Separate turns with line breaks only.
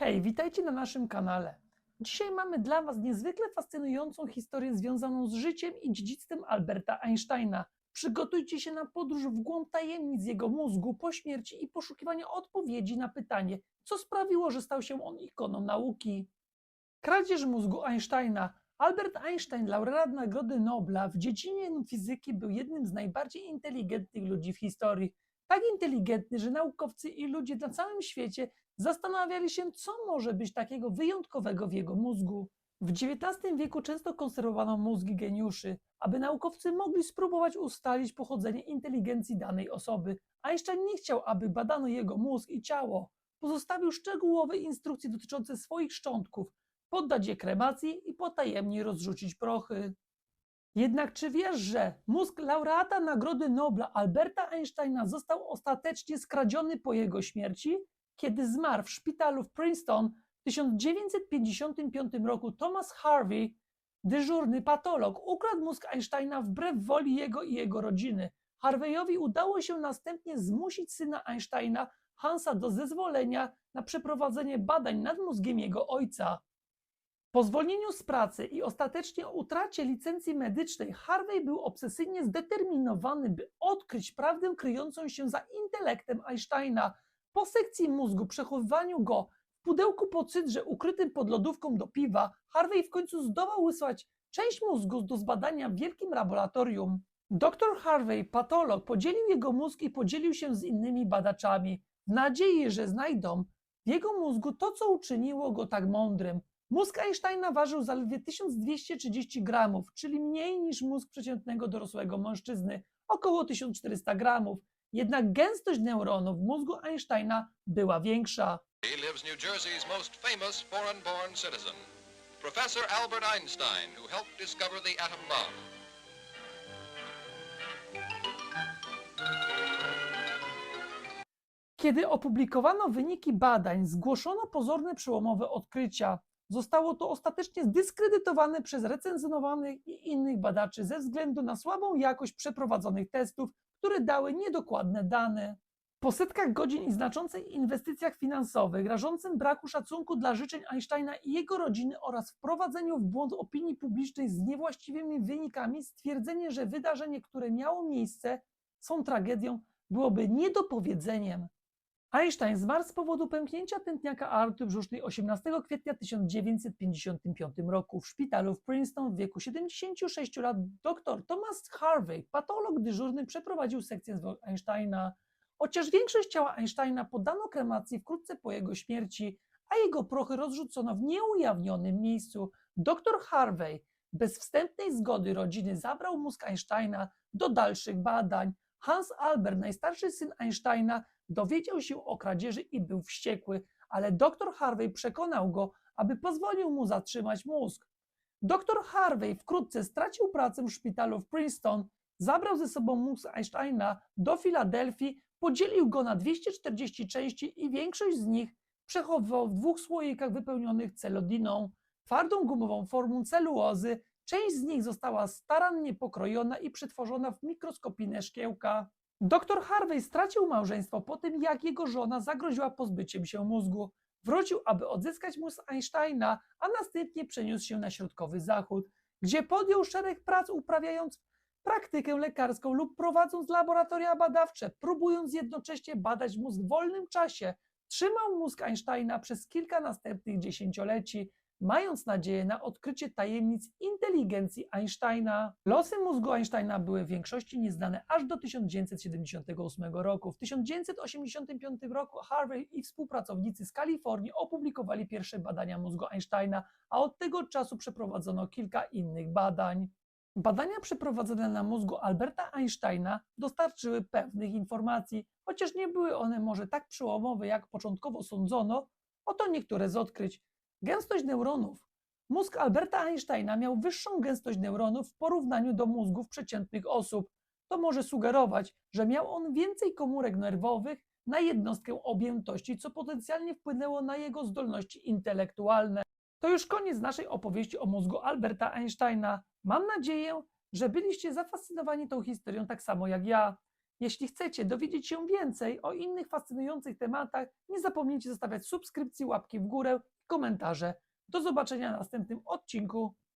Hej, witajcie na naszym kanale. Dzisiaj mamy dla Was niezwykle fascynującą historię związaną z życiem i dziedzictwem Alberta Einsteina. Przygotujcie się na podróż w głąb tajemnic jego mózgu po śmierci i poszukiwania odpowiedzi na pytanie, co sprawiło, że stał się on ikoną nauki. Kradzież mózgu Einsteina. Albert Einstein, laureat Nagrody Nobla w dziedzinie fizyki, był jednym z najbardziej inteligentnych ludzi w historii. Tak inteligentny, że naukowcy i ludzie na całym świecie zastanawiali się, co może być takiego wyjątkowego w jego mózgu. W XIX wieku często konserwowano mózgi geniuszy, aby naukowcy mogli spróbować ustalić pochodzenie inteligencji danej osoby. Einstein nie chciał, aby badano jego mózg i ciało. Pozostawił szczegółowe instrukcje dotyczące swoich szczątków, poddać je kremacji i potajemnie rozrzucić prochy. Jednak czy wiesz, że mózg laureata Nagrody Nobla Alberta Einsteina został ostatecznie skradziony po jego śmierci? Kiedy zmarł w szpitalu w Princeton w 1955 roku Thomas Harvey, dyżurny patolog, ukradł mózg Einsteina wbrew woli jego i jego rodziny. Harveyowi udało się następnie zmusić syna Einsteina, Hansa, do zezwolenia na przeprowadzenie badań nad mózgiem jego ojca. Po zwolnieniu z pracy i ostatecznie utracie licencji medycznej, Harvey był obsesyjnie zdeterminowany, by odkryć prawdę kryjącą się za intelektem Einsteina. Po sekcji mózgu, przechowywaniu go w pudełku po cydrze ukrytym pod lodówką do piwa, Harvey w końcu zdołał wysłać część mózgu do zbadania w wielkim laboratorium. Dr Harvey, patolog, podzielił jego mózg i podzielił się z innymi badaczami, w nadziei, że znajdą w jego mózgu to, co uczyniło go tak mądrym. Mózg Einsteina ważył zaledwie 1230 gramów, czyli mniej niż mózg przeciętnego dorosłego mężczyzny, około 1400 gramów. Jednak gęstość neuronów w mózgu Einsteina była większa.
Professor Albert Einstein, who helped discover the atom bomb.
Kiedy opublikowano wyniki badań, zgłoszono pozorne przełomowe odkrycia. Zostało to ostatecznie zdyskredytowane przez recenzowanych i innych badaczy ze względu na słabą jakość przeprowadzonych testów, które dały niedokładne dane. Po setkach godzin i znaczących inwestycjach finansowych, rażącym braku szacunku dla życzeń Einsteina i jego rodziny oraz wprowadzeniu w błąd opinii publicznej z niewłaściwymi wynikami, stwierdzenie, że wydarzenie, które miało miejsce, są tragedią, byłoby niedopowiedzeniem. Einstein zmarł z powodu pęknięcia tętniaka aorty brzusznej 18 kwietnia 1955 roku w szpitalu w Princeton w wieku 76 lat. Dr Thomas Harvey, patolog dyżurny, przeprowadził sekcję zwłok Einsteina. Chociaż większość ciała Einsteina poddano kremacji wkrótce po jego śmierci, a jego prochy rozrzucono w nieujawnionym miejscu, dr Harvey bez wstępnej zgody rodziny zabrał mózg Einsteina do dalszych badań. Hans Albert, najstarszy syn Einsteina, dowiedział się o kradzieży i był wściekły, ale dr Harvey przekonał go, aby pozwolił mu zatrzymać mózg. Dr Harvey wkrótce stracił pracę w szpitalu w Princeton, zabrał ze sobą mózg Einsteina do Filadelfii, podzielił go na 240 części i większość z nich przechowywał w dwóch słoikach wypełnionych celodiną, twardą gumową formą celulozy. Część z nich została starannie pokrojona i przetworzona w mikroskopijne szkiełka. Dr Harvey stracił małżeństwo po tym, jak jego żona zagroziła pozbyciem się mózgu. Wrócił, aby odzyskać mózg Einsteina, a następnie przeniósł się na środkowy zachód, gdzie podjął szereg prac uprawiając praktykę lekarską lub prowadząc laboratoria badawcze, próbując jednocześnie badać mózg w wolnym czasie. Trzymał mózg Einsteina przez kilka następnych dziesięcioleci, mając nadzieję na odkrycie tajemnic inteligencji Einsteina. Losy mózgu Einsteina były w większości nieznane aż do 1978 roku. W 1985 roku Harvey i współpracownicy z Kalifornii opublikowali pierwsze badania mózgu Einsteina, a od tego czasu przeprowadzono kilka innych badań. Badania przeprowadzone na mózgu Alberta Einsteina dostarczyły pewnych informacji, chociaż nie były one może tak przełomowe, jak początkowo sądzono. Oto niektóre z odkryć. Gęstość neuronów. Mózg Alberta Einsteina miał wyższą gęstość neuronów w porównaniu do mózgów przeciętnych osób. To może sugerować, że miał on więcej komórek nerwowych na jednostkę objętości, co potencjalnie wpłynęło na jego zdolności intelektualne. To już koniec naszej opowieści o mózgu Alberta Einsteina. Mam nadzieję, że byliście zafascynowani tą historią tak samo jak ja. Jeśli chcecie dowiedzieć się więcej o innych fascynujących tematach, nie zapomnijcie zostawiać subskrypcji, łapki w górę komentarze. Do zobaczenia w następnym odcinku.